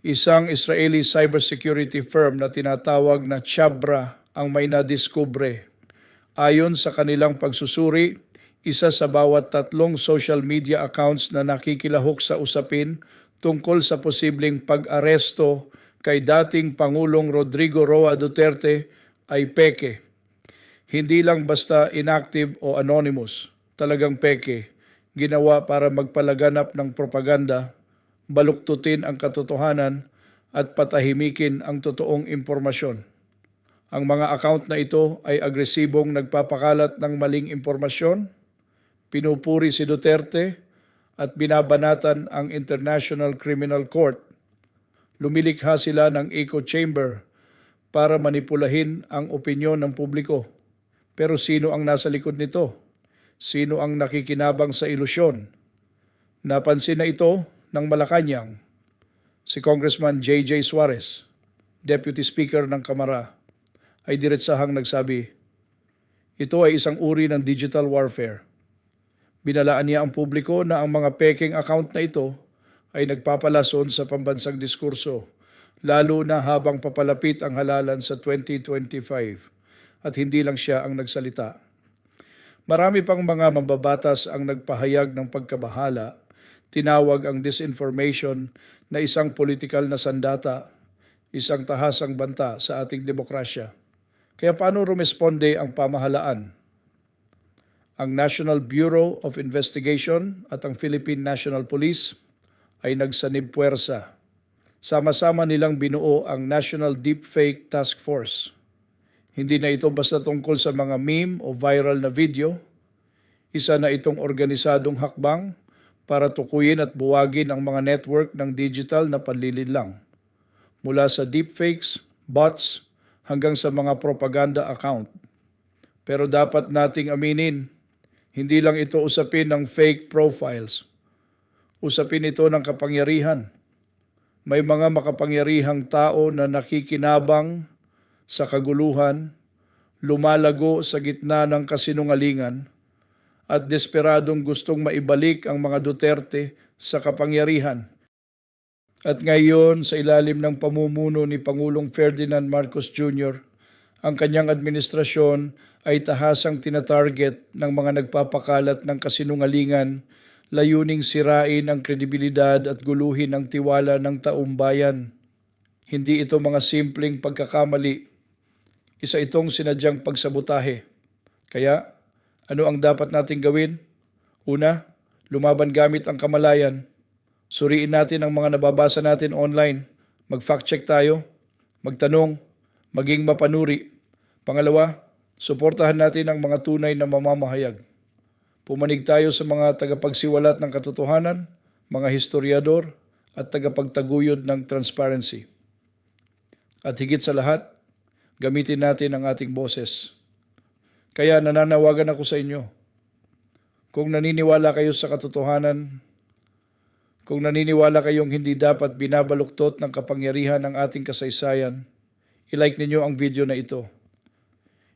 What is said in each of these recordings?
isang Israeli cybersecurity firm na tinatawag na Chabra ang may nadiskubre. Ayon sa kanilang pagsusuri, isa sa bawat tatlong social media accounts na nakikilahok sa usapin tungkol sa posibleng pag-aresto kay dating Pangulong Rodrigo Roa Duterte ay peke. Hindi lang basta inactive o anonymous, talagang peke. Ginawa para magpalaganap ng propaganda, baluktutin ang katotohanan at patahimikin ang totoong impormasyon. Ang mga account na ito ay agresibong nagpapakalat ng maling impormasyon, pinupuri si Duterte at binabanatan ang International Criminal Court. Lumilikha sila ng echo chamber para manipulahin ang opinyon ng publiko. Pero sino ang nasa likod nito? Sino ang nakikinabang sa ilusyon? Napansin na ito ng Malacanang, si Congressman J.J. Suarez, Deputy Speaker ng Kamara, ay diretsahang nagsabi, ito ay isang uri ng digital warfare. Binalaan niya ang publiko na ang mga peking account na ito ay nagpapalason sa pambansang diskurso, lalo na habang papalapit ang halalan sa 2025 at hindi lang siya ang nagsalita. Marami pang mga mambabatas ang nagpahayag ng pagkabahala, tinawag ang disinformation na isang politikal na sandata, isang tahasang banta sa ating demokrasya. Kaya paano rumesponde ang pamahalaan? Ang National Bureau of Investigation at ang Philippine National Police ay nagsanib puwersa. Sama-sama nilang binuo ang National Deepfake Task Force. Hindi na ito basta tungkol sa mga meme o viral na video. Isa na itong organisadong hakbang para tukuyin at buwagin ang mga network ng digital na panlilinlang. Mula sa deepfakes, bots, hanggang sa mga propaganda account. Pero dapat nating aminin, hindi lang ito usapin ng fake profiles. Usapin ito ng kapangyarihan. May mga makapangyarihang tao na nakikinabang sa kaguluhan, lumalago sa gitna ng kasinungalingan, at desperadong gustong maibalik ang mga Duterte sa kapangyarihan. At ngayon, sa ilalim ng pamumuno ni Pangulong Ferdinand Marcos Jr., ang kanyang administrasyon ay tahasang tinatarget ng mga nagpapakalat ng kasinungalingan, layuning sirain ang kredibilidad at guluhin ang tiwala ng taumbayan. Hindi ito mga simpleng pagkakamali. Isa itong sinadyang pagsabutahe. Kaya, ano ang dapat nating gawin? Una, lumaban gamit ang kamalayan Suriin natin ang mga nababasa natin online. Mag-fact check tayo, magtanong, maging mapanuri. Pangalawa, suportahan natin ang mga tunay na mamamahayag. Pumanig tayo sa mga tagapagsiwalat ng katotohanan, mga historiador, at tagapagtaguyod ng transparency. At higit sa lahat, gamitin natin ang ating boses. Kaya nananawagan ako sa inyo. Kung naniniwala kayo sa katotohanan, kung naniniwala kayong hindi dapat binabaluktot ng kapangyarihan ng ating kasaysayan, ilike ninyo ang video na ito.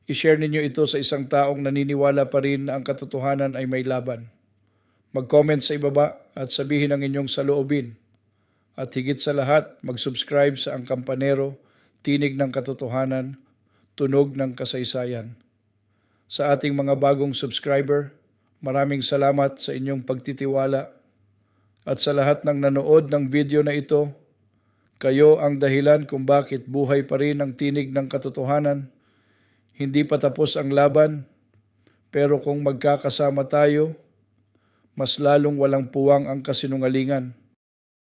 I-share ninyo ito sa isang taong naniniwala pa rin na ang katotohanan ay may laban. Mag-comment sa ibaba at sabihin ang inyong saloobin. At higit sa lahat, mag-subscribe sa Ang Kampanero, Tinig ng Katotohanan, Tunog ng Kasaysayan. Sa ating mga bagong subscriber, maraming salamat sa inyong pagtitiwala at sa lahat ng nanood ng video na ito, kayo ang dahilan kung bakit buhay pa rin ang tinig ng katotohanan. Hindi pa tapos ang laban, pero kung magkakasama tayo, mas lalong walang puwang ang kasinungalingan.